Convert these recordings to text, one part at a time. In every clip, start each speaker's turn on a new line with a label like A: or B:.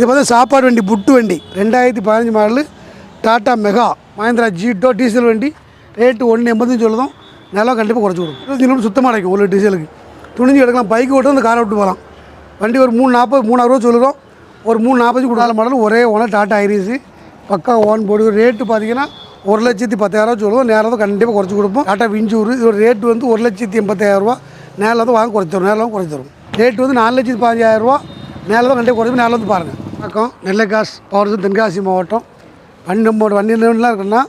A: இது பார்த்தா சாப்பாடு வண்டி புட்டு வண்டி. ரெண்டாயிரத்தி பதினஞ்சு model Tata mega Mahindra Jeeto diesel வண்டி. ரேட்டு ஒன்று எண்பத்தஞ்சு சொல்லுதும். நிலம் கண்டிப்பாக குறைச்சி கொடுக்கும். இருபத்தஞ்சு கிலோமீட்டர் சுத்தமாக கிடைக்கும் ஒரு டீசலுக்கு துணிஞ்சு எடுக்கலாம் பைக் ஓட்டு வந்து காரை விட்டு போகலாம். வண்டி ஒரு மூணு நாற்பது மூணாயிரம் ரூபா சொல்லுறோம் ஒரு மூணு நாற்பது கொடுத்தாலும் மாடல் ஒரே ஓனர் டாட்டா ஐரிஸு. பக்கா ஓன் போர்டு. ரேட்டு பார்த்தீங்கன்னா ஒரு லட்சத்தி பத்தாயிரம் சொல்லுவோம் நேரம் தான் கண்டிப்பாக குறைச்சி கொடுப்போம். டாட்டா விஞ்சூர். இதோட ரேட்டு வந்து ஒரு லட்சத்தி எண்பத்தாயிரரூபா நேரில் வந்து வாங்க குறைச்சி தரும். நேரில் குறைச்சி தரும். ரேட்டு வந்து நாலு லட்சத்தி பதினஞ்சாயிரம் ரூபா நேரில் தான் கண்டிப்பாக குறைச்சி நேரில் வந்து பாருங்கள் வணக்கம். நெல்லைக்காஸ் பவர் தென்காசி மாவட்டம். வண்டி நம்ம வண்டி நிறுவனம்லாம் இருக்குன்னா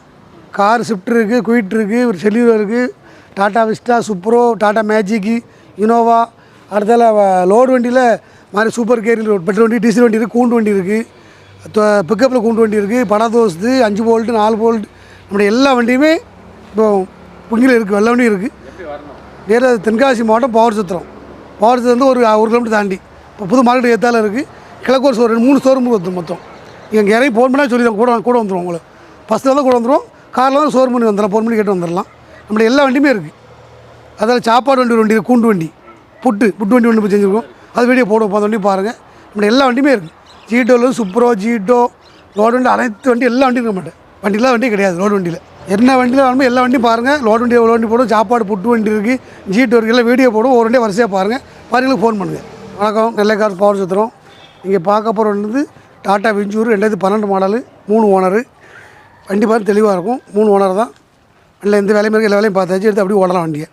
A: கார் ஸ்விஃப்ட் இருக்குது குயிட் இருக்குது ஒரு செல்யூர் இருக்குது Tata Vista Supro Tata Magic Innova அடுத்தால லோடு வண்டியில் மாதிரி சூப்பர் கேரியர் பெட்ரோல் வண்டி டீசல் வண்டி இருக்குது கூண்டு வண்டி இருக்குது பிக்கப்பில் கூண்டு வண்டி இருக்குது படா தோஸ்து அஞ்சு போல்ட்டு நாலு போல்ட் நம்முடைய எல்லா வண்டியுமே இப்போ புங்கில் இருக்குது வெள்ள வண்டியும் இருக்குது நேராக தென்காசி மாவட்டம் பவர் சுத்திரம் பவர் சுத்திரம் வந்து ஒரு ஒரு கிலோமீட்டர் தாண்டி. இப்போ புது மார்க்கெட் ஏத்தால இருக்குது கிழக்கு ஒரு ஸ்டோர் ரெண்டு மூணு ஷோரூம் வந்து மொத்தம். இங்கே இறங்கி ஃபோன் பண்ணால் சொல்லி கூட கூட வந்துடும் உங்களை பஸ்ஸில் தான் கூட வந்துடும் காரில் தான் ஷோரூம் பண்ணி வந்துடலாம் ஃபோன் பண்ணி கேட்டு வந்துடலாம் நம்மளுடைய எல்லா வண்டியுமே இருக்குது அதில் சாப்பாடு வண்டி ஒரு வண்டி இருக்குது, கூண்டு வண்டி புட்டு புட்டு வண்டி ஒன்று செஞ்சுருக்கோம். அது வீடியோ போடுவோம். அந்த வண்டி பாருங்கள் நம்மளுடைய எல்லா வண்டியுமே இருக்குது ஜீட்டோவில் சூப்பரோ ஜீட்டோ லோடு வண்டி அனைத்து வண்டி எல்லா வண்டியும் இருக்க மாட்டேன். வண்டிலாம் வண்டி கிடையாது லோடு வண்டியில். என்ன வண்டியில் வேணுமோ எல்லா வண்டியும் பாருங்கள் லோடு வண்டி எவ்வளோ வண்டி போடும் சாப்பாடு புட்டு வண்டி இருக்குது ஜீட்டோ இருக்குது எல்லாம் வீடியோ போடும் ஒரு வண்டியை வரிசையாக பாருங்கள் பாருங்களுக்கு ஃபோன் பண்ணுங்கள் வணக்கம். நெல்லைக்கார் பவர் சுத்திரம் இங்கே பார்க்க போகிற வந்து டாட்டா விஞ்சூர் ரெண்டாயிரத்தி பன்னெண்டு மாடலு மூணு ஓனரு. வண்டி பார்த்து தெளிவாக இருக்கும். மூணு ஓனர் தான். இல்லை எந்த வேலையும் இருக்குது எல்லா வேலையும் பார்த்தாச்சு. எடுத்து அப்படியே ஓடலாம் வண்டியை.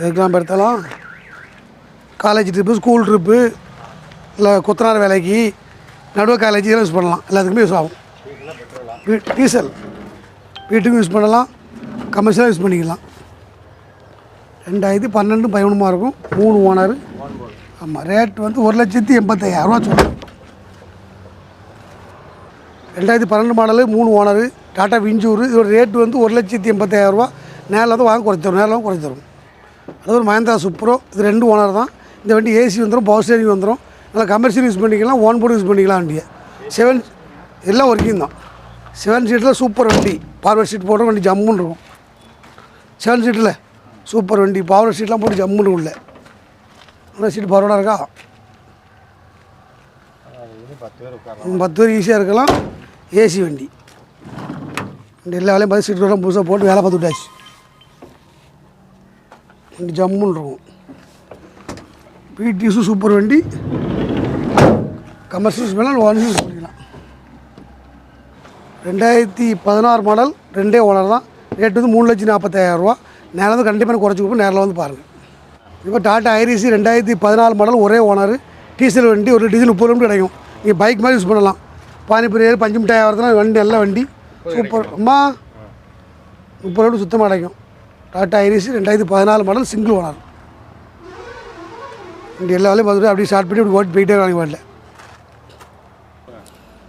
A: இதுக்கெல்லாம் பயன்படுத்தலாம்? காலேஜ் ட்ரிப்பு ஸ்கூல் ட்ரிப்பு இல்லை கொத்தனார் வேலைக்கு நடுவ காலேஜ் யூஸ் பண்ணலாம். எல்லாத்துக்குமே யூஸ் ஆகும். டீசல். வீட்டுக்கும் யூஸ் பண்ணலாம். கமர்ஷியலாக யூஸ் பண்ணிக்கலாம். ரெண்டாயிரத்தி பன்னெண்டு பதிமூணுமா இருக்கும். மூணு ஓனர். ஆமாம் ரேட் வந்து ஒரு லட்சத்தி எண்பத்தையாயிரரூவா சொல்லுவோம் ரெண்டாயிரத்தி பன்னெண்டு மாடலு மூணு ஓனரு டாட்டா விஞ்சூர் இதோட ரேட் வந்து ஒரு லட்சத்தி எண்பத்தாயிரரூவா நேரில் வந்து வாங்க குறைச்சி தரும் நேரில் வாங்க குறைச்சி தரும் அது ஒரு மஹேந்திரா இது ரெண்டு ஓனர் தான். இந்த வண்டி ஏசி வந்துடும் பவர் ஸ்டேரிங் வந்துடும் நல்லா கமர்ஷியல் யூஸ் பண்ணிக்கலாம் ஓன் போர்டு யூஸ் பண்ணிக்கலாம் வண்டியை. செவன் எல்லாம் ஒர்க்கிங் தான். செவன் சீட்டில் சூப்பர் வண்டி பார்வர் சீட் போடுற வண்டி ஜம்முன்னு இருக்கும். செவன் சீட்டில் சூப்பர் வண்டி பவர் சீட்லாம் போட்டு ஜம்முன்னு உள்ள. ஆனால் சீட் பரவாயில்ல இருக்கா? பத்து பேர் ஈஸியாக இருக்கலாம். ஏசி வண்டி. எல்லா வேலையும் பார்த்து சீட்டு புதுசாக போட்டு வேலை பார்த்து விட்டாச்சு. வண்டி ஜம்முன்னு இருக்கும். பிடிஸும் சூப்பர் வண்டி. கமர்ஷியல்ஸ் யூஸ் ஒன் யூஸ் பண்ணிக்கலாம். ரெண்டாயிரத்தி பதினாறு மாடல் ரெண்டே ஓனர் தான். ரேட்டு வந்து மூணு லட்சத்தி நாற்பத்தாயிரரூவா நேரில் வந்து கண்டிப்பாக குறைச்சி கொடுப்போம் நேரில் வந்து பாருங்கள் இப்போ டாட்டா ஐரிசி ரெண்டாயிரத்தி பதினாலு மாடல் ஒரே ஓனர் டீசல் வண்டி ஒரு டீசல் முப்பது கிலோமீட்டர் கிடைக்கும். நீங்கள் பைக் மாதிரி யூஸ் பண்ணலாம். பானிபூரி பஞ்சு மிட்டாய் ஆகிறதுனா வண்டி நல்ல வண்டி. சூப்பர். அம்மா முப்பது கிலோமீட்டர் சுத்தமாக கிடைக்கும். டாட்டா ஐரிசி ரெண்டாயிரத்தி பதினாலு மாடல் சிங்கிள் ஓனர் வண்டி எல்லா வேலையும் பார்த்துட்டு அப்படியே ஸ்டார்ட் பண்ணி அப்படி ஓட்டி போயிட்டே இருக்காங்க வரல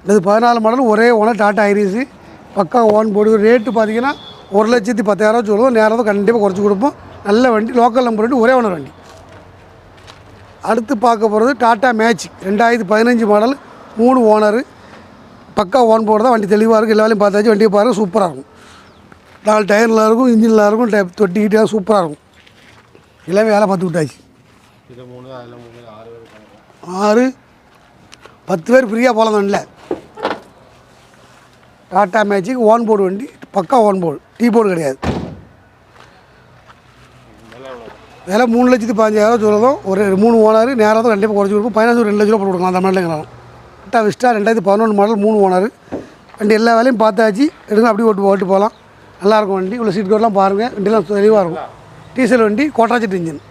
A: இது பதினாலு மாடல் ஒரே ஓனர் டாட்டா ஐரிஸு. பக்கா ஓன் போர்டு. ரேட்டு பார்த்தீங்கன்னா ஒரு லட்சத்தி பத்தாயிரம் சொல்லுவோம். நேரம் கண்டிப்பாக குறைச்சி கொடுப்போம். நல்ல வண்டி லோக்கல் நம்பர் வண்டி ஒரே ஓனர் வண்டி. அடுத்து பார்க்க போகிறது டாட்டா மேட்ச் ரெண்டாயிரத்தி பதினஞ்சு மாடல் மூணு ஓனரு பக்கா ஓன் போர்டு தான் வண்டி தெளிவாக இருக்கும் எல்லா வேலையும் பார்த்தாச்சு வண்டியை பாருங்க சூப்பராக இருக்கும். நாலு டயரில் இருக்கும் இன்ஜினில் இருக்கும் டை தொட்டி கிட்டே சூப்பராக இருக்கும். எல்லாமே வேலை பார்த்து விட்டாச்சு.
B: ஆறு
A: பத்து பேர் ஃப்ரீயாக போகலாம் வண்டியில் டாட்டா மேஜிக் ஓன் போர்டு வண்டி பக்கா ஓன் போர்டு டீ போர்டு கிடையாது. விலை மூணு லட்சத்தி பதினஞ்சாயிரம் சொல்லுறதும் ஒரு மூணு ஓனர் நேராக தான் கண்டிப்பாக குறைச்சி கொடுப்போம். பதினஞ்சு ஒரு ரெண்டு லட்ச ரூபா போட்டு கொடுக்கலாம் அந்த மாதிரிலாம் டாட்டா விஸ்டா ரெண்டாயிரத்தி பதினொன்று மாடல் மூணு ஓனர். வண்டி எல்லா வேலையும் பார்த்தாச்சு. எடுங்க அப்படியே ஓட்டு ஓட்டு போகலாம். நல்லாயிருக்கும் வண்டி. உள்ள சீட் கோட்லாம் பாருங்கள் வண்டிலாம் தெளிவாக இருக்கும். டீசல் வண்டி கோட்டராஜெட் இன்ஜின்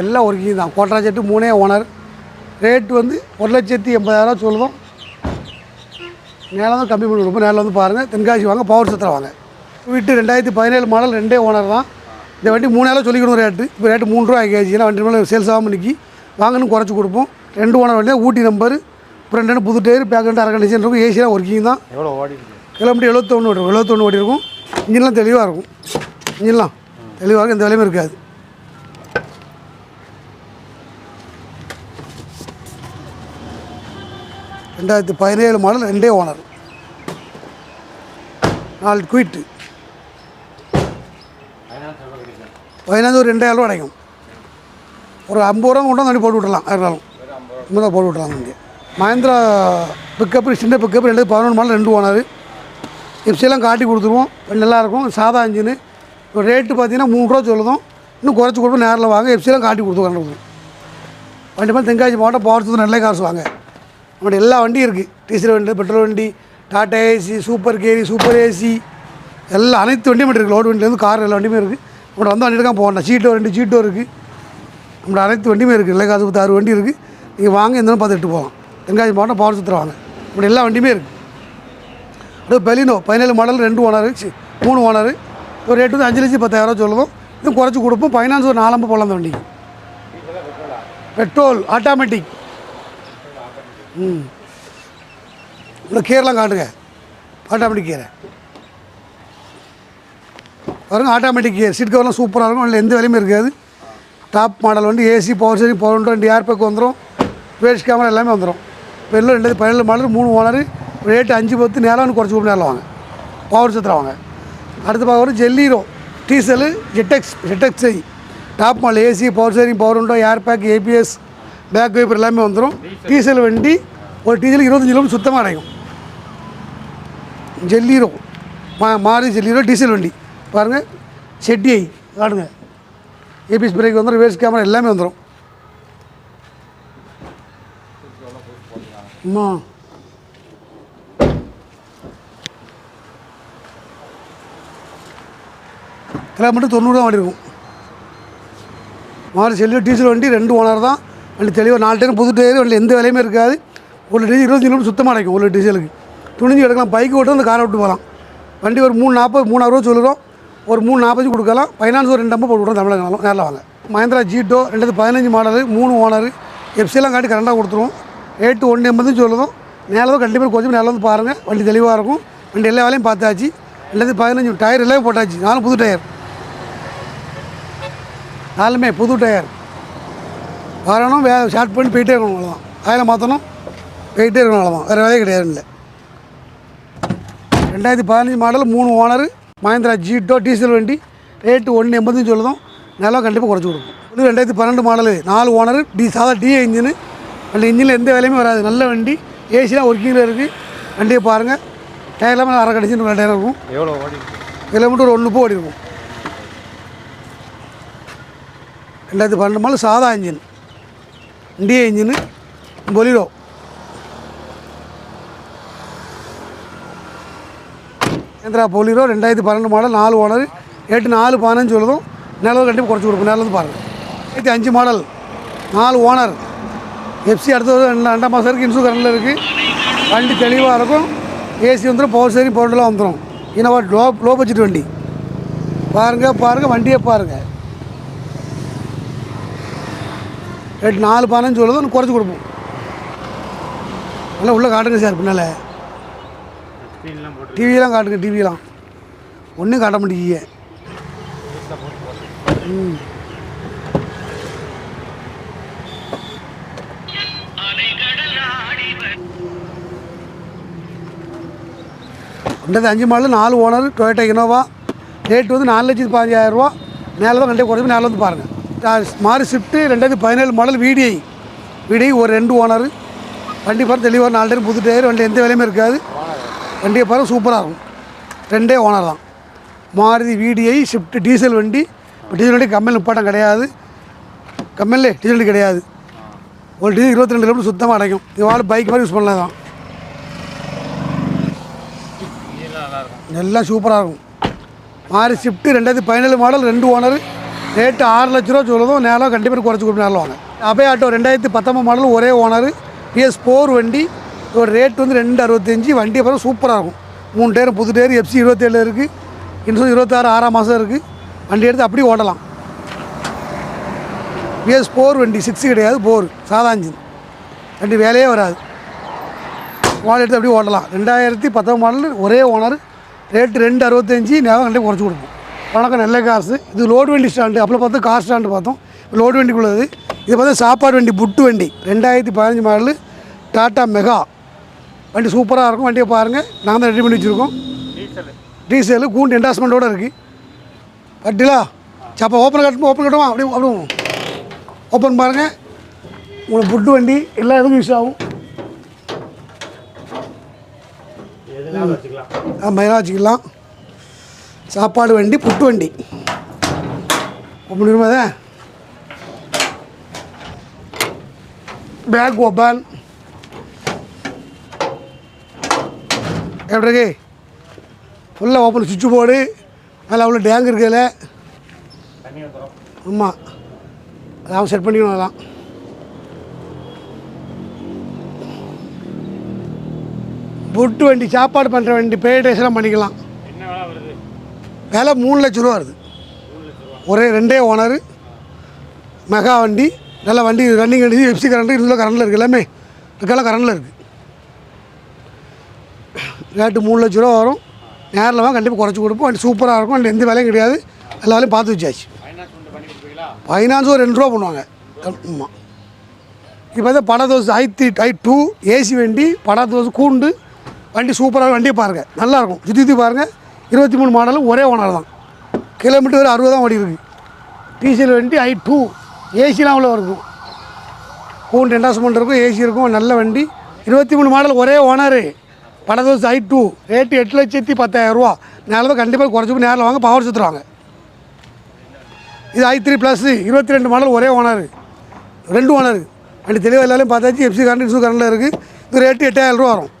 A: எல்லாம் ஒர்க்கிங் தான். கோட்டராஜெட்டு மூணே ஓனர். ரேட்டு வந்து ஒரு லட்சத்தி எண்பதாயிரம் சொல்லுவோம் நேரில் தான் கம்மி பண்ணி கொடுப்போம் நேரில் வந்து பாருங்கள் தென்காசி வாங்க பவர் சத்திரம் வாங்க. வீட்டு ரெண்டாயிரத்தி பதினேழு மாடல் ரெண்டே ஓனர் தான். இந்த வண்டி மூணாயிரம் சொல்லிக்கணும் ரேட்டு இப்போ ரேட்டு மூணு ரூபா ஆகியாச்சு ஏன்னா வண்டி மேலே சேல்ஸ் ஆகாமல் நிற்கி வாங்கணும் குறைச்சி கொடுப்போம். ரெண்டு ஓனர் வண்டியாக ஊட்டி நம்பர் அப்புறம் ரெண்டு புது டயர் பேக் ரெண்டு அரை கண்டிஷன் இருக்கும். ஏசியாக ஒர்க்கிங் தான்.
B: எவ்வளோ ஓடி
A: கிலோமீட்டர் எழுபத்தொன்று ஓடி இருக்கும் எழுபத்தொன்று ஓடி இருக்கும் இன்ஜின்லாம் தெளிவாக இருக்கும். இன்ஜின்லாம் தெளிவாக இருக்கும் எந்த வேலையுமே இருக்காது. ரெண்டாயிரத்தி பதினேழு மாடல் ரெண்டே ஓனர். நாலு குயிட்டு. பதினஞ்சு ஒரு ரெண்டாயிரம் ரூபா கிடைக்கும் ஒரு ஐம்பது ரூபா கொண்டு வந்து போட்டு விட்றலாம் இருந்தாலும் இப்போ போட்டு விட்றலாம் இங்கே. மஹேந்திரா பிக்கப்பு சின்ன பிக்கப் ரெண்டு பதினொன்று மாடல் ரெண்டு ஓனர். இப்சிலாம் காட்டி கொடுத்துருவோம். நல்லாயிருக்கும் சாதா இன்ஜினு. ரேட்டு பார்த்தீங்கன்னா மூணு ரூபா சொல்லுதும். இன்னும் குறைச்சி கொடுப்போம் நேரில் வாங்க. எப்சிலாம் காட்டி கொடுத்துருவோம் வண்டி மாதிரி தென்காசி மாவட்டம் போகிறதுக்கு நல்ல காசு வாங்க. நம்மகிட்ட எல்லா வண்டியும் இருக்குது டீசல் வண்டி பெட்ரோல் வண்டி Tata Ace super carry super Ace எல்லா அனைத்து வண்டியும் இருக்குது லோடு வண்டியிலேருந்து கார் எல்லா வண்டியுமே இருக்குது நம்மகிட்ட வந்து வண்டி எடுக்காம போகணும். சீட்டோ ரெண்டு சீட்டோ இருக்குது நம்மளோட அனைத்து வண்டியுமே இருக்குது இல்லை காசு ஆறு வண்டி இருக்குது நீங்கள் வாங்க எந்த பார்த்துட்டு போகலாம். தென்காசி மாவட்டம் பவர் சுத்திரம் வாங்க. நம்மளோட எல்லா வண்டியுமே இருக்குது அடுத்து பெலினோ பதினேழு மாடல் ரெண்டு ஓனர் மூணு ஓனர் ஒரு ரேட்டு வந்து அஞ்சு லட்சம் பத்தாயிரம் சொல்லுவோம். இதுவும் குறைச்சி கொடுப்போம். ஃபைனான்ஸ் ஒரு நாலம்பு போகலாம் அந்த வண்டிக்கு. பெட்ரோல் ஆட்டோமேட்டிக் ம். இந்த கீரெலாம் காட்டுங்க. ஆட்டோமேட்டிக் கீரை பாருங்க ஆட்டோமேட்டிக் கீர் சீட் கவர்லாம் சூப்பராக இருக்கும். அதில் எந்த வேலையுமே இருக்காது. டாப் மாடல் வந்து ஏசி பவர் ஸ்டேரிங் பவர் ரெண்டு ஏர் பேக் வந்துடும் வேஸ்ட் கேமரா எல்லாமே வந்துடும் வெளில ரெண்டு பதினேழு மாடல் மூணு ஓனர் ரேட்டு அஞ்சு பத்து நேரம் ஒன்று குறைச்சி கொடுத்து நேரில் வாங்க. பவர் சத்திரம் வாங்க. அடுத்து பார்க்க வரும் ஜெல்லீரோ டீசலு ஜெட்டெக்ஸ் ஜெட்டெக்ஸ் top model AC power steering power window air bag ABS back wiper எல்லாமே வந்துடும் டீசல் வண்டி ஒரு டீசல் இருபத்தஞ்சு கிலோமீட்டர் சுத்தமாக அடையும். ஜெல்லீரோ மா மாறி ஜெல்லீரோ டீசல் வண்டி. பாருங்கள் செட்டியை காட்டுங்க ஏபிஎஸ் பிரேக் வந்துடும் ரிவர்ஸ் கேமரா எல்லாமே வந்துடும் அம்மா. கிலோமீட்டர் தொண்ணூறுரூவா வண்டி இருக்கும் மாறி செல்லு டீசல் வண்டி ரெண்டு ஓனர் தான். வண்டி தெளிவாக நாலு டயர் புது டயர் வண்டி எந்த வேலையுமே இருக்காது. ஒரு டீசல் இருபத்தஞ்சு கிலோமீட்டர் சுத்தமாக கிடைக்கும் ஒரு டீசலுக்கு துணிஞ்சு எடுக்கலாம் பைக் ஓட்டு அந்த காரை விட்டு போகலாம். வண்டி ஒரு மூணு நாற்பது மூணாயிரம் ரூபா சொல்லுறோம். ஒரு மூணு நாற்பது கொடுக்கலாம். ஃபைனான்ஸ் ஒரு ரெண்டு ஐம்பது போட்டு விட்றோம் தமிழகம் நேரில் வாங்க. மஹேந்திரா ஜீட்டோ ரெண்டாயிரத்து பதினஞ்சு மாடல் மூணு ஓனர் எஃப்சிலாம் காட்டி கரெண்டாக கொடுத்துருவோம். ரேட்டு ஒன்று எண்பதுன்னு சொல்லுதும் நேரில் கண்டிப்பாக கொஞ்சம் நேரில் வந்து பாருங்கள் வண்டி தெளிவாக இருக்கும். வண்டி எல்லா வேலையும் பார்த்தாச்சு. ரெண்டாயிரத்து பதினஞ்சு டயர் எல்லாமே போட்டாச்சு. நாலும் புது டயர் நாலுமே புது டயர் வரணும் வே ஷார்ட் பண்ணி போயிட்டே இருக்கணும் அவ்வளோதான் அதில் மாற்றணும் போயிட்டே இருக்கணும் அவ்வளோதான் வேறு வேலையே கிடையாது இல்லை ரெண்டாயிரத்தி பதினஞ்சு மாடல் மூணு ஓனர் மஹேந்திரா ஜீட்டோ டீசல் வண்டி ரேட்டு ஒன்று எண்பதுன்னு சொல்லுதும். நல்லா கண்டிப்பாக குறைச்சி கொடுக்கும் இது ரெண்டாயிரத்தி பன்னெண்டு மாடலு நாலு ஓனர் டி சாதா டிஏ இன்ஜினு அந்த இன்ஜினில் எந்த வேலையுமே வராது. நல்ல வண்டி ஏசிலாம் ஒர்க்கிங்கில் இருக்குது வண்டியை பாருங்கள் டயர் எல்லாமே அரை கடிச்சு நல்ல டயர் இருக்கும்.
B: எவ்வளோ ஓடி
A: கிலோமீட்டர் ஒரு ஒன்று ஓடி இருக்கும் ரெண்டாயிரத்தி பன்னெண்டு மாடல் சாதா engine India engine Bolero Mahindra Bolero ரெண்டாயிரத்தி பன்னெண்டு மாடல் நாலு ஓனர் எட்டு நாலு பதினஞ்சு உள்ளதும் நிலவு கண்டிப்பாக குறைச்சி கொடுக்கும் நிலவு பாருங்கள் ரெண்டாயிரத்தி அஞ்சு மாடல் நாலு ஓனர் எஃப்சி அடுத்தது ரெண்டு ரெண்டாம் மாதம் வரைக்கும் இன்சூர் கரண்டில் இருக்குது வண்டி தெளிவாக இருக்கும் ஏசி வந்துடும் பவர் ஸ்டேரிங் பொருளெலாம் வந்துடும் இனவா லோ லோ பட்ஜெட் வண்டி பாருங்கள் பாருங்கள் வண்டியை பாருங்கள் ரேட் நாலு பதினஞ்சு சொல்லுது ஒன்று குறைச்சி கொடுப்போம். நல்லா உள்ளே காட்டுங்க சார் பின்னால்.
B: ஸ்க்ரீன்லாம்
A: டிவியெலாம் காட்டுங்க டிவியெலாம் ஒன்றும் காட்ட மாட்டேங்க ம். ரெண்டாயிரத்தி அஞ்சு மாடல் நாலு ஓனர் டொயட்டோ இனோவா ரேட் வந்து நாலு லட்சத்து பதினஞ்சாயிரரூவா மேலே தான் கண்டிப்பாக குறைச்சி மேலே வந்து பாருங்கள் மாறி ஷிஃப்ட்டு ரெண்டாயிரத்தி பதினேழு மாடல் விடிஐ விடிஐ ஒரு ரெண்டு ஓனர் வண்டி பாரு தெளிவாக நாலு டேர் புது டயர் வண்டி எந்த வேலையுமே இருக்காது. வண்டியை பாரு சூப்பராக இருக்கும். ரெண்டே ஓனர் தான். மாருதி விடிஐ ஷிஃப்ட் டீசல் வண்டி. இப்போ டீசல் வண்டி கம்பெனி நிப்பாட்டம் கிடையாது. கம்பெனிலே டீசல் வண்டி கிடையாது. ஒரு டீசல் இருபத்தி ரெண்டு கிலோமீட்டர் சுத்தமாக அடைக்கும். இது பைக் மாதிரி யூஸ் பண்ணலாம் தான்
B: நல்லா
A: எல்லாம் சூப்பராக இருக்கும். மாறி ஷிஃப்ட்டு ரெண்டாயிரத்தி பதினேழு மாடல் ரெண்டு ஓனர் ரேட்டு ஆறு லட்ச ரூபா சொல்லுதும் நேரம் கண்டிப்பாக குறைச்சி கொடுத்து நேரில் வாங்க. அபே ஆட்டோ ரெண்டாயிரத்தி பத்தொம்பது மாடல் ஒரே ஓனர் பிஎஸ் ஃபோர் வண்டி இதோட ரேட் வந்து ரெண்டு அறுபத்தஞ்சி வண்டி அப்புறம் சூப்பராக இருக்கும். மூணு டேர் புது டேர் எஃப்சி இருபத்தேழு இருக்குது இன்சூரன்ஸ் இருபத்தாறு ஆறாம் மாதம் இருக்குது வண்டி எடுத்து அப்படியே ஓடலாம். பிஎஸ் ஃபோர் வண்டி சிக்ஸ் கிடையாது போர் சாதா இன்ஜின் வண்டி வேலையே வராது. மாடல் எடுத்து அப்படியே ஓடலாம். ரெண்டாயிரத்தி பத்தொம்பது மாடல் ஒரே ஓனர் ரேட்டு ரெண்டு அறுபத்தஞ்சி நேரம் கண்டிப்பாக குறைச்சி கொடுப்போம். வணக்கம் நல்ல காசு. இது லோடு வண்டி ஸ்டாண்டு அப்போ பார்த்தா கார் ஸ்டாண்டு பார்த்தோம். லோடு வண்டிக்குள்ளது இது. பார்த்தா சாப்பாடு வண்டி புட்டு வண்டி. ரெண்டாயிரத்தி பதினஞ்சு மாடல் டாட்டா மெகா. வண்டி சூப்பராக இருக்கும். வண்டியை பாருங்கள் நாங்கள் தான் ரெடி பண்ணி வச்சுருக்கோம்.
B: டீசல்
A: கூண்டு என்டாஸ்மெண்ட்டோடு இருக்குது பட்டிலா? சப்பா ஓப்பன் கட்டு ஓப்பன் கட்டுமா அப்படியே அப்படியே ஓப்பன் பாருங்கள் உங்களுக்கு புட்டு வண்டி எல்லா இதுக்கும் யூஸ் ஆகும். மெயினாக வச்சுக்கலாம். சாப்பாடு வண்டி புட்டு வண்டி. ஓப்பன் பண்ணி பேக் ஓப்பன் எப்படி இருக்கு? ஃபுல்லாக ஓப்பன் சுவிட்ச் போர்டு அதில் அவ்வளோ டேங்க் இருக்குதுல ஆமாம் அதான் செட் பண்ணிக்கணும் அதெல்லாம். புட்டு வண்டி சாப்பாடு பண்ணுற வண்டி பெய்ட் ரைஸ்லாம் பண்ணிக்கலாம்.
B: விலை
A: மூணு லட்ச ரூபா வருது. ஒரே ரெண்டே ஓனரு மெகா வண்டி நல்ல வண்டி ரன்னிங் வண்டி எஃப்சி கரண்ட் இருந்தாலும் கரண்டில் இருக்குது எல்லாமே. இருக்கெல்லாம் கரண்டில் இருக்குது ரேட்டு மூணு லட்ச ரூபா வரும். நேரில் வாங்க கண்டிப்பாக குறைச்சி கொடுப்போம். வண்டி சூப்பராக இருக்கும். வண்டி எந்த வேலையும் கிடையாது. எல்லா வேலையும் பார்த்து வச்சாச்சு.
B: ஃபைனான்ஸ்
A: ஒரு ரெண்டு ரூபா பண்ணுவாங்க. ஆமாம் இப்போ வந்து பட dosa I three I two AC வண்டி பட தோசை கூண்டு வண்டி சூப்பராக வண்டியை பாருங்கள் நல்லாயிருக்கும் சுற்றி சுற்றி பாருங்கள் இருபத்தி மூணு மாடலும் ஒரே ஓனர் தான். கிலோமீட்டர் அறுபது தான் ஓடி இருக்கு டீசல் வண்டி ஐ டூ ஏசிலாம் அவ்வளோ இருக்கும். கூண்டு என்டாஸ்மெண்ட் இருக்கும் ஏசி இருக்கும் நல்ல வண்டி. இருபத்தி மூணு மாடல் ஒரே ஓனரு பட தோசை ஐ டூ ரேட்டு எட்டு லட்சத்தி பத்தாயிரம் ரூபா. நேரில் கண்டிப்பாக குறைச்சி போய் நேரில் வாங்க பவர் சுற்றுறாங்க இது ஐ த்ரீ ப்ளஸ் இருபத்தி ரெண்டு மாடல் ஒரே ஓனர் ரெண்டு ஓனர் வண்டி தெளிவாக எல்லாரும் பார்த்தாச்சு எஃப்சி கரண்ட் இன்சூ கரண்டில் இருக்குது இது ரேட்டு எட்டாயிரம் ரூபா வரும்.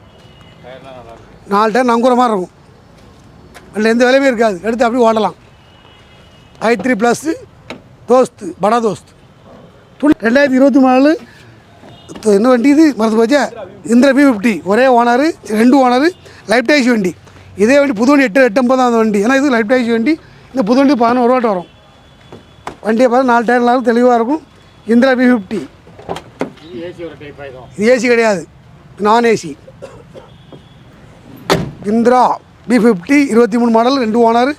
A: நாலு டைம் நங்குற மாதிரி இருக்கும். அதில் எந்த விலையுமே இருக்காது. எடுத்து அப்படியே ஓடலாம். ஐ த்ரீ ப்ளஸ்ஸு தோஸ்து படா தோஸ்து. துணி ரெண்டாயிரத்தி இருபத்தி நாலு என்ன வண்டி இது? மறந்து போச்சா? இந்திர பி ஃபிஃப்டி ஒரே ஓனரு ரெண்டு ஓனரு லைஃப் டைஸ் வண்டி. இதே வண்டி புது வண்டி எட்டு எட்டு தான் அந்த வண்டி. ஏன்னா இது லைஃப் டைஸ் வண்டி. இந்த புது வண்டி பதினோரு ரூபாட்டு வரும். வண்டியை பார்த்து நாலு டயர் நாலு தெளிவாக இருக்கும். இந்திரா பி ஃபிஃப்டி
B: இது ஏசி
A: கிடையாது. நான் ஏசி இந்திரா. பி ஃபிஃப்டி இருபத்தி மூணு மாடல் ரெண்டு ஓனர்.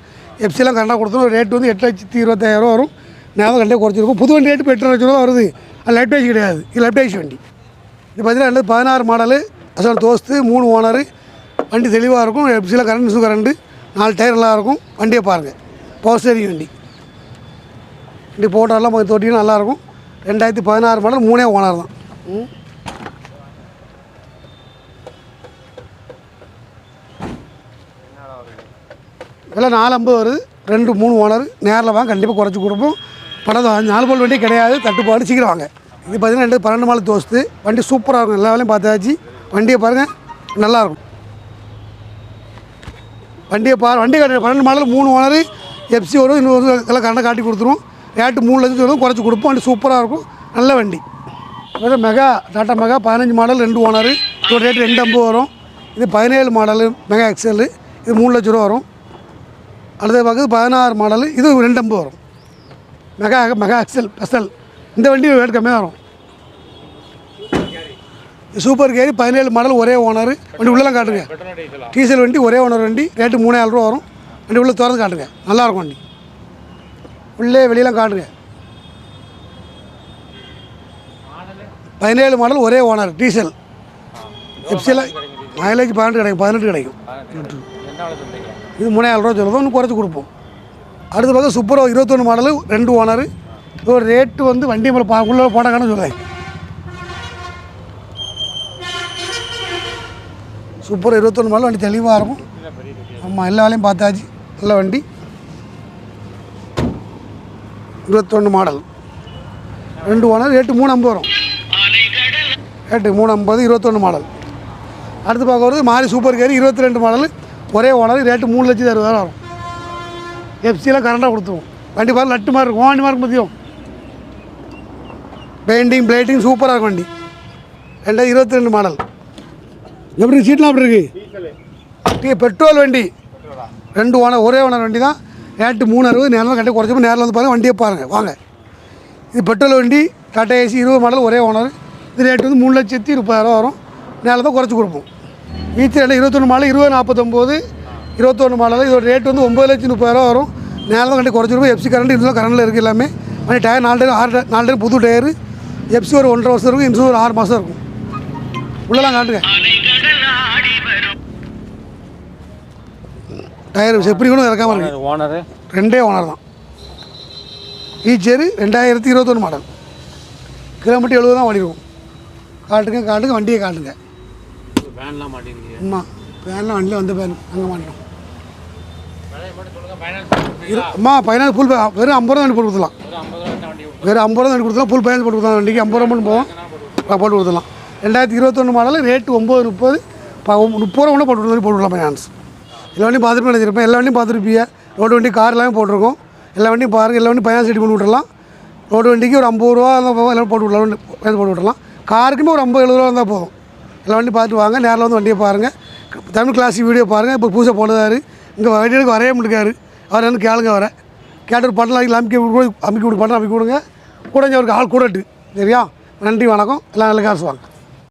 A: எஃப்சிலாம் கரெக்டாக கொடுத்துரும். ரேட் வந்து எட்டு லட்சத்தி இருபத்தாயிரம் ரூபா வரும். நேரம் கண்டிப்பாக குறைச்சிருக்கும். புது வண்டி ரேட்டு இப்போ எட்டு லட்ச ரூபா வருது. அது லைட் டைஸ் கிடையாது. இது லைஃப் டைஸ் வண்டி. இது பார்த்தீங்கன்னா ரெண்டு பதினாறு மாடலு. அசல் தோஸ்து மூணு ஓனர். வண்டி தெளிவாக இருக்கும். எஃப்சியில் கரண்ட் மிஷு கரண்டு நாலு டயர் நல்லா இருக்கும். வண்டியை பாருங்கள் பவர் ஸ்டேரிங் வண்டி. வண்டி போட்டோலாம் கொஞ்சம் தொட்டியும் நல்லாயிருக்கும் ரெண்டாயிரத்தி பதினாறு மாடல் மூணே ஓனர் தான். விலை நாலு ஐம்பது வருது. ரெண்டு மூணு ஓனர் நேரில் வாங்க கண்டிப்பாக குறைச்சி கொடுப்போம். பணம் நாலு போல் வண்டி கிடையாது தட்டுப்பாடு சீக்கிரம் வாங்க. இது பார்த்தீங்கன்னா ரெண்டு பன்னெண்டு மாலை தோஸ்து வண்டி சூப்பராக இருக்கும் எல்லா வேலையும் பார்த்தாச்சு. வண்டியை பாருங்கள் நல்லாயிருக்கும் வண்டியை பாரு வண்டி காட்டு பன்னெண்டு மாடல் மூணு ஓனர் எஃப்சி வரும் இன்னொரு எல்லாம் கரெக்டாக காட்டி கொடுத்துருவோம். ரேட்டு மூணு லட்சம் சொல்லுவோம் குறைச்சி கொடுப்போம் வண்டி சூப்பராக இருக்கும் நல்ல வண்டி. இது மெகா டாட்டா மெகா பதினஞ்சு மாடல் ரெண்டு ஓனர். இதோட ரேட்டு ரெண்டு ஐம்பது வரும். இது பதினேழு மாடலு மெகா எக்ஸல் இது மூணு லட்ச ரூபா வரும். அடுத்தது பார்க்குறது பதினாறு மாடலு இது ரெண்டு ஐம்பது வரும். மெகா மெகா எக்ஸல் ஸ்பெஷல் இந்த வண்டி ரேட் கம்மியாக வரும். சூப்பர் கேரி பதினேழு மாடல் ஒரே ஓனர் வண்டி உள்ளலாம் காட்டுங்க.
B: டீசல்
A: வண்டி ஒரே ஓனர் வண்டி ரேட்டு மூணாயிரம் ரூபா வரும். வண்டி உள்ளே திறந்து காட்டுங்க. நல்லாயிருக்கும் வண்டி. உள்ளே வெளியெல்லாம் காட்டுங்க. பதினேழு மாடல் ஒரே ஓனர் டீசல். எப்சியில் மைலேஜ் பன்னெண்டு கிடைக்கும். பதினெட்டு கிடைக்கும்.
B: என்ன
A: இது மூணாயிரம் ரூபா சொல்லுவோம் ஒன்று குறைச்சி கொடுப்போம். அடுத்து பார்த்தா சூப்பராக இருபத்தொன்று மாடலு ரெண்டு ஓனர் இதோட ரேட்டு வந்து வண்டி மேலே பா உள்ளே போட்டாங்கன்னு சொல்லுவேன் சூப்பராக இருபத்தொன்று மாடல் வண்டி தெளிவாக இருக்கும். ஆமாம் எல்லா வேலையும் பார்த்தாச்சு. நல்ல வண்டி. இருபத்தொன்று மாடல் ரெண்டு ஓனர் ரேட்டு மூணு ஐம்பது வரும். ரேட்டு மூணு ஐம்பது இருபத்தொன்று மாடல் அடுத்து பார்க்க வருது மாறி சூப்பர் கேரி இருபத்தி ரெண்டு மாடல் ஒரே ஓனர் ரேட்டு மூணு லட்சத்தி அறுபதாயிரம் வரும். எஃப்சிலாம் கரண்டாக கொடுத்துருவோம். வண்டி பாரு லட்டு மாதிரி இருக்கும். வண்டி மாதிரி மதியம். பெயிண்டிங் பிளேட்டிங் சூப்பராக இருக்கும் வண்டி. ரெண்டாயிரத்தி இருபத்தி ரெண்டு மாடல் எப்படி சீட்லாம் அப்படி இருக்குது பெட்ரோல் வண்டி. ரெண்டு ஓனர் ஒரே ஓனர் வண்டி தான். ரேட்டு மூணு அறுபது நேரம் கட்டி குறைச்சி நேரில் வந்து பாருங்கள் வண்டியை பாருங்கள் வாங்க. இது பெட்ரோல் வண்டி டாட்டா ஏசி இருபது மாடல் ஒரே ஓனர். இது ரேட்டு வந்து மூணு லட்சத்தி முப்பதாயிரம் வரும். நேரில் தான் குறைச்சி கொடுப்போம். மீத்தி ரெண்டு இருபத்தொன்று மாடல் இருபது நாற்பத்தொம்போது இருபத்தொன்று மாடல் இதோட ரேட் வந்து ஒம்பது லட்சத்தி முப்பதாயிரம் வரும். கட்டி குறைச்சி கொடுப்போம் எஃப்சி கரண்ட் இதெல்லாம் கரண்டில் இருக்குது எல்லாமே. வண்டி டயர் நாலு டயர் ஆறு நாலு டயர் புது டயரு. எஃப்சி ஒரு ஒன்றரை வருஷம் இருக்கும் இன்சூர் ஒரு ஆறு மாதம் இருக்கும். உள்ளலாம் காட்டுங்க. டயர் செப்பரி கூட இறக்காம இருக்கு.
B: ஓனரு
A: ரெண்டே ஓனர் தான். ஈச்சேரி ரெண்டாயிரத்தி இருபத்தொன்று மாடல் கிலோமீட்டர் எழுபது தான் ஓடிருக்கும். காட்டுங்க காட்டுங்க வண்டியை காட்டுங்க.
B: வேன்லாம் மாட்டிருக்கீங்க.
A: ஆமாம் பேன்லாம் வண்டியில் வந்த வேன் அங்கே மாட்டோம் இரு அம்மா பதினாறு ஃபுல் வெறும் ஐம்பது ரூபா வண்டி போட்டு கொடுத்துலாம் வெறும் ஐம்பது ரூபா வண்டி கொடுத்துலாம் ஃபுல் ஃபைனான்ஸ் போட்டு கொடுத்தலாம் வண்டிக்கு ஐம்பது ரூபா மட்டும் போவோம். போட்டு கொடுத்துலாம் ரெண்டாயிரத்தி இருபத்தொன்று மாடல் ரேட்டு ஒம்பது முப்பது முப்பது ரூபா கூட போட்டு கொடுத்து போட்டு விடலாம் ஃபைனான்ஸ் எல்லா வண்டியும் பார்த்துட்டு நினைச்சிருப்பேன் எல்லா வண்டியும் பார்த்துருப்பீங்க ரோடு வண்டி கார் எல்லாமே போட்டிருக்கோம். எல்லா வண்டியும் பாருங்கள் எல்லா வண்டியும் பயணம் செடி பண்ணி விட்டுறலாம். ரோடு வண்டிக்கு ஒரு ஐம்பது ரூபா இருந்தால் போதும். எல்லாம் போட்டு விடலாம் ஃபைனான்ஸ் போட்டு விடலாம் காருக்குமே ஒரு ஐம்பது எழுபது ரூபா இருந்தால் போதும். எல்லா வண்டி பார்த்துட்டு வாங்க. நேரில் வந்து வண்டியை பாருங்கள் தமிழ் கிளாசிக் வீடியோ பாருங்கள் இப்போ புதுசாக போனதாரு இங்கே வண்டிகளுக்கு வரைய முடிக்காரு அவர் வந்து கேளுங்க வர கேட்டு ஒரு பட்டம் அமைக்க அமைக்க விடு அமைக்கி விடு பட்டம் விடுங்க கூட இங்கே அவருக்கு ஆள் கூடட்டு. சரியா? நன்றி வணக்கம். எல்லாம் நல்ல காசு வாங்க.